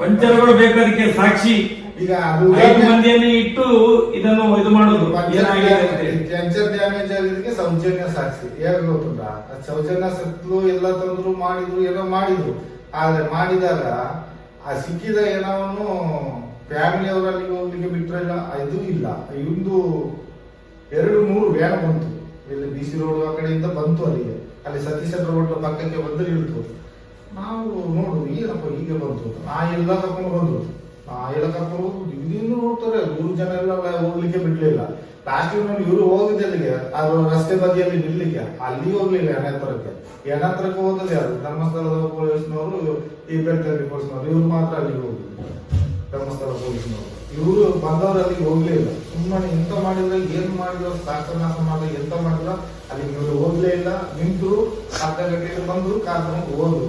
ಪಂಚರ್ಗಳು ಬೇಕಾದಕ್ಕೆ ಸಾಕ್ಷಿ. ಈಗ ಅದು ಐದು ಮಂದಿಯನ್ನು ಇಟ್ಟು ಇದನ್ನು ಇದು ಮಾಡೋದು. ಪಂಚರ್ ಡ್ಯಾಮೇಜ್ ಆಗಿದ್ದಕ್ಕೆ ಸೌಜನ್ಯ ಸಾಕ್ಷಿ. ಹೇಗೆ ಗೊತ್ತುಂಟಾ? ಅದ್ ಸೌಜನ್ಯ ಸತ್ಲು ಎಲ್ಲ ತಂದ್ರು ಮಾಡಿದ್ರು ಏನೋ ಮಾಡಿದ್ರು. ಆದ್ರೆ ಮಾಡಿದಾಗ ಆ ಸಿಕ್ಕಿದ ಏನವನು ಫ್ಯಾಮಿಲಿ ಅವರಲ್ಲಿ ಹೋಗ್ಲಿಕ್ಕೆ ಇಲ್ಲ. ಇದು ಇಲ್ಲ. ಇವಂದು ಎರಡು ಮೂರು ವ್ಯಾನ್ ಬಂತು. ಇಲ್ಲಿ ಬಿ ಸಿ ರೋಡ್ ಆ ಕಡೆಯಿಂದ ಬಂತು ಅಲ್ಲಿಗೆ. ಅಲ್ಲಿ ಸತೀಶ್ ರೋಡ್ ಪಕ್ಕಕ್ಕೆ ಬಂದು ಇಳಿತು ನಾವು ನೋಡುದು ಏನಪ್ಪ ಹೀಗೆ ಬಂತು ನಾ ಎಲ್ಲ ಕರ್ಕೊಂಡು ಬಂದ್ರು ನಾ ಎಲ್ಲ ಕರ್ಕೊಂಡು ಹೋಗುದು ಇನ್ನು ನೋಡ್ತಾರೆ ಊರು ಜನ ಎಲ್ಲ ಹೋಗ್ಲಿಕ್ಕೆ ಬಿಡ್ಲಿಲ್ಲ. ಲಾಸ್ಟ್ ನೋಡಿ ಇವರು ಹೋಗಿದ್ದೆ ಅಲ್ಲಿಗೆ, ಅದು ರಸ್ತೆ ಬದಿಯಲ್ಲಿ ನಿಲ್ಲಿಕ್ಕೆ. ಅಲ್ಲಿ ಹೋಗ್ಲಿಲ್ಲ ಎಣೆತ್ತರಕ್ಕೆ ಎಣೆತ್ತರಕ್ಕೆ ಹೋದಲ್ಲಿ ಯಾರು ಧರ್ಮಸ್ಥಳದ ಪೊಲೀಸ್ನವರು, ಈ ಬೆಟ್ಟದಲ್ಲಿ ಪೊಲೀಸ್ನವರು, ಇವ್ರು ಮಾತ್ರ ಅಲ್ಲಿಗೆ ಹೋಗಿದ್ರು ಧರ್ಮಸ್ಥಳ ಪೊಲೀಸ್ನವರು. ಇವರು ಬಂದವರು ಅಲ್ಲಿಗೆ ಹೋಗ್ಲೇ ಇಲ್ಲ. ಸುಮ್ಮನೆ ಎಂತ ಮಾಡಿದ್ರೆ ಏನ್ ಮಾಡಿದ್ರು ಸಾಕನಾಶ ಮಾಡಿದ್ರೆ ಎಂತ ಮಾಡಿದ್ರ ಅಲ್ಲಿ ಇವರು ಹೋಗ್ಲೇ ಇಲ್ಲ. ನಿಂತರು ಅರ್ಧ ಗಂಟೆಗೆ ಬಂದ್ರು ಕಾರ್ ತಗೊಂಡು ಹೋದ್ರು.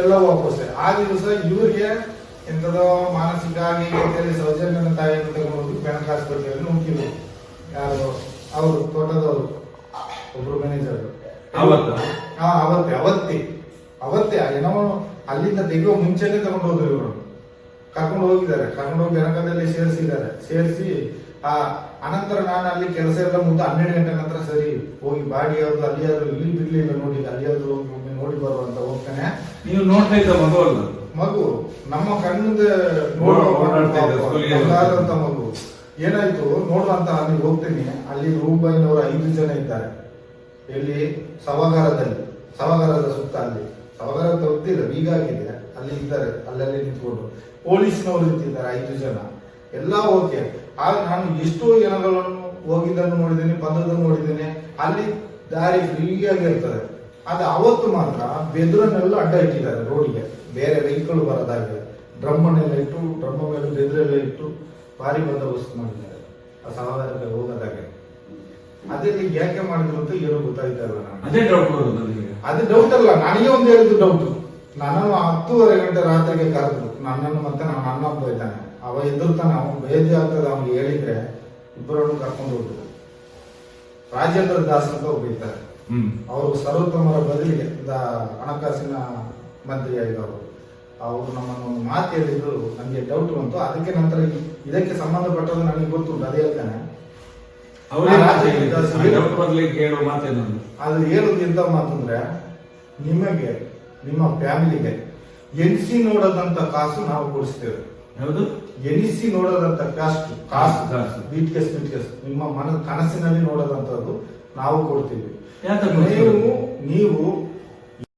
ಎಲ್ಲ ವಾಪಸ್ ಆ ದಿವಸ ಇವ್ರಿಗೆ ಎಂತದೋ ಮಾನಸಿಕ ಆಗಿ ಅಂತೇಳಿ ಸೌಜನ್ಯನ ತಾಯಿಯನ್ನು ತಗೊಂಡು ಬ್ಯಾಂಕ್ ಆಸ್ಪತ್ರೆಯಲ್ಲಿ ನುಗ್ಗಿದ್ರು ಯಾರು ಅವರು ತೋಟದವರು ಒಬ್ರು ಮ್ಯಾನೇಜರ್ ಅವತ್ತೆ? ಅವತ್ತೆ ಅವತ್ತೇ. ಏನೋ ಅಲ್ಲಿಂದ ತೆಗೆಯುವ ಮುಂಚೆನೆ ತಗೊಂಡು ಹೋದ್ರು ಇವರು. ಕರ್ಕೊಂಡು ಹೋಗಿದ್ದಾರೆ ಕರ್ಕೊಂಡು ಹೋಗಿ ಜನಕದಲ್ಲಿ ಸೇರಿಸಿದ್ದಾರೆ. ಸೇರಿಸಿ ಆ ಅನಂತರ ನಾನು ಅಲ್ಲಿ ಕೆಲಸ ಎಲ್ಲ ಮುಂದೆ ಹನ್ನೆರಡು ಗಂಟೆ ನಂತರ ಸರಿ ಹೋಗಿ ಬಾಡಿ ಯಾವ್ದು ಅಲ್ಲಿ ಯಾವ್ದು ಇಲ್ಲಿ ಬಿಡ್ಲಿಲ್ಲ ನೋಡಿ ಅಲ್ಲಿ ಯಾವ್ದು ಒಮ್ಮೆ ನೋಡಿ ಬರುವ ಅಂತ ಹೋಗ್ತಾನೆ. ನೀವು ನೋಡ್ತಾ ಇದ್ದ ಮಗು ಅಲ್ಲ? ಮಗು ನಮ್ಮ ಕಣ್ಣಿಂದ ನೋಡುವಂತ ಮಗು. ಏನಾಯ್ತು? ನೋಡುವಂತ ಅಲ್ಲಿ ಹೋಗ್ತೀನಿ. ಅಲ್ಲಿ ರೂಪಾಯಿನವರು ಐದು ಜನ ಇದ್ದಾರೆ. ಇಲ್ಲಿ ಸವಾಗಾರದಲ್ಲಿ. ಸವಾಗಾರದ ಸುತ್ತ ಅಲ್ಲಿ. ಸವಾಗಾರ ಗೊತ್ತಿಲ್ಲ ಹೀಗಾಗಿದೆ ಅಲ್ಲಿ ಇದ್ದಾರೆ ಅಲ್ಲಲ್ಲಿ ನಿಂತ್ಕೊಂಡು. ಪೊಲೀಸ್ನವರು ನಿಂತಿದ್ದಾರೆ ಐದು ಜನ. ಎಲ್ಲ ಓಕೆ. ಆಗ ನಾನು ಎಷ್ಟೋ ಜನಗಳನ್ನು ಹೋಗಿದ್ದನ್ನು ನೋಡಿದ್ದೇನೆ ಬಂದದನ್ನು ನೋಡಿದ್ದೇನೆ. ಅಲ್ಲಿ ದಾರಿ ಫ್ರೀಯಾಗಿ ಇರ್ತದೆ. ಅದು ಅವತ್ತು ಮಾತ್ರ ಬೆದರನ್ನೆಲ್ಲ ಅಡ್ಡ ಇಟ್ಟಿದ್ದಾರೆ ರೋಡಿಗೆ. ಬೇರೆ ವೆಹಿಕಲ್ ಬರೋದಾಗಿದೆ ಡ್ರಮ್ಮನ್ನೆಲ್ಲ ಇಟ್ಟು ಡ್ರಮ್ಮ ಮೇಲೆ ಬೆದರೆಲ್ಲ ಇಟ್ಟು ಭಾರಿ ಬಂದೋಬಸ್ತ್ ಮಾಡಿದ್ದಾರೆ. ಆ ಸಮಾಧಾನಕ್ಕೆ ಹೋಗೋದಾಗೆ ರೀತಿ ಯಾಕೆ ಮಾಡಿದ್ರು ಅಂತ ಏನು ಗೊತ್ತಾಯ್ತಾ ಇಲ್ಲ ಅದೇ ಡೌಟ್ ಅದು ಡೌಟ್ ಅಲ್ಲ. ನನಗೆ ಒಂದು ಹೇಳಿದ್ದು ಡೌಟ್ ನನ್ನನ್ನು ಹತ್ತೂವರೆ ಗಂಟೆ ರಾತ್ರಿಗೆ ಕರೆದ್ರು ನನ್ನನ್ನು ಮತ್ತೆ ನಮ್ಮ ಅಣ್ಣಪ್ಪ ಇದ್ದಾನೆ. ಅವ ಎದುರ್ತಾನೆ ಅವನು ಬೇಜಿ ಆಗ್ತದೆ ಅವ್ನಿಗೆ ಹೇಳಿದ್ರೆ ಇಬ್ಬರನ್ನು ಕರ್ಕೊಂಡು ಹೋಗ್ತಾರೆ ರಾಜೇಂದ್ರ ದಾಸ್ ಅಂತ ಒಬ್ಬಿದ್ದಾರೆ ಅವರು ಸರ್ವೋತ್ತಮರ ಬದಲಿಗೆ ಹಣಕಾಸಿನ ಮಂತ್ರಿ ಆಗಿದ್ದವರು ಅವರು ನಮ್ಮನ್ನು ಒಂದು ಮಾತು ಹೇಳಿದ್ರು ನನಗೆ ಡೌಟ್ ಬಂತು. ಅದಕ್ಕೆ ನಂತರ ಇದಕ್ಕೆ ಸಂಬಂಧಪಟ್ಟದ್ದು ನನಗೆ ಗೊತ್ತುಂಟು ಅದೇ ಹೇಳ್ತಾನೆ. ಅದು ಹೇಳುದು ಎಂತ ಮಾತಂದ್ರೆ ನಿಮಗೆ ನಿಮ್ಮ ಫ್ಯಾಮಿಲಿಗೆ. ಎನಿಸಿ ನೋಡದಂತ ಕಾಸು ನಾವು ಕೊಡಿಸ್ತೇವೆ. ಹೌದು. ಎನಿಸಿ ನೋಡದಂತ ಕಾಸ್ಟ್. ಕಾಸು. ಕಾಸು. ಬೀಟ್ ಕೆಸ್. ಬೀಟ್ ಕೆಸ್ ನಿಮ್ಮ ಮನ ಕನಸಿನಲ್ಲಿ ನೋಡದಂತದ್ದು ನಾವು ಕೊಡ್ತೀವಿ. ನೀವು ಕೊಡ್ತೀವಿ? ನೀವು